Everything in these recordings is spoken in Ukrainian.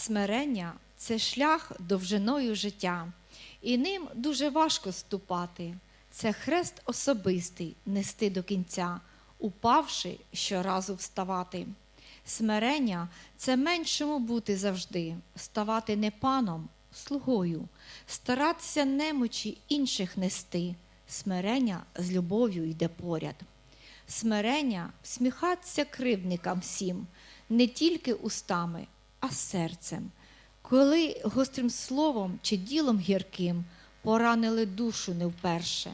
Смирення це шлях довжиною життя, і ним дуже важко ступати. Це хрест особистий нести до кінця, упавши щоразу вставати. Смирення це меншому бути завжди, ставати не паном, слугою, старатися немочі інших нести. Смирення з любов'ю йде поряд. Смирення всміхатися кривдникам всім, не тільки устами, а серцем. Коли гострим словом чи ділом гірким поранили душу не вперше.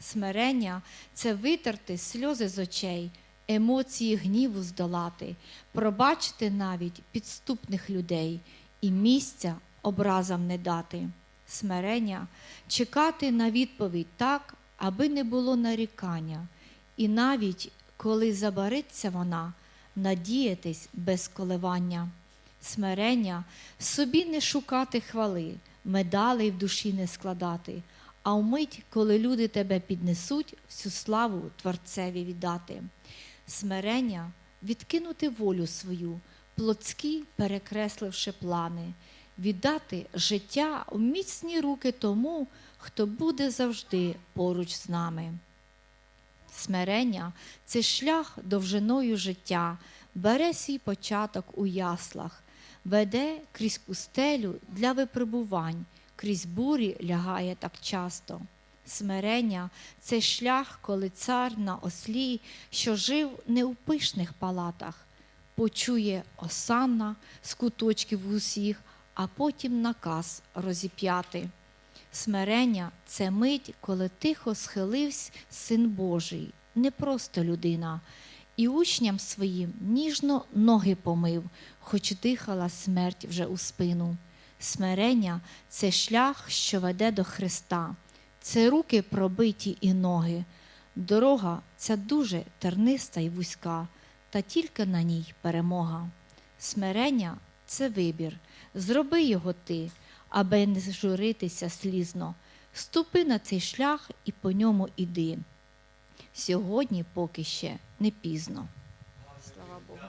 Смирення це витерти сльози з очей, емоції гніву здолати, пробачити навіть підступних людей і місця образам не дати. Смирення чекати на відповідь так, аби не було нарікання, і навіть коли забариться вона, надіятись без коливання. Смирення собі не шукати хвали, медалей в душі не складати, а вмить, коли люди тебе піднесуть, всю славу Творцеві віддати. Смирення відкинути волю свою, плотські перекресливши плани, віддати життя в міцні руки тому, хто буде завжди поруч з нами. Смирення це шлях довжиною життя, бере свій початок у яслах, веде крізь пустелю для випробувань, крізь бурі лягає так часто. Смирення це шлях, коли цар на ослі, що жив не у пишних палатах, почує осанна з куточків усіх, а потім наказ розіп'яти. Смирення це мить, коли тихо схилився син Божий, не просто людина, і учням своїм ніжно ноги помив, хоч дихала смерть вже у спину. Смирення це шлях, що веде до Христа, це руки пробиті і ноги. Дорога ця дуже терниста і вузька, та тільки на ній перемога. Смирення це вибір, зроби його ти, аби не журитися слізно. Ступи на цей шлях і по ньому іди. Сьогодні поки ще не пізно. Слава Богу.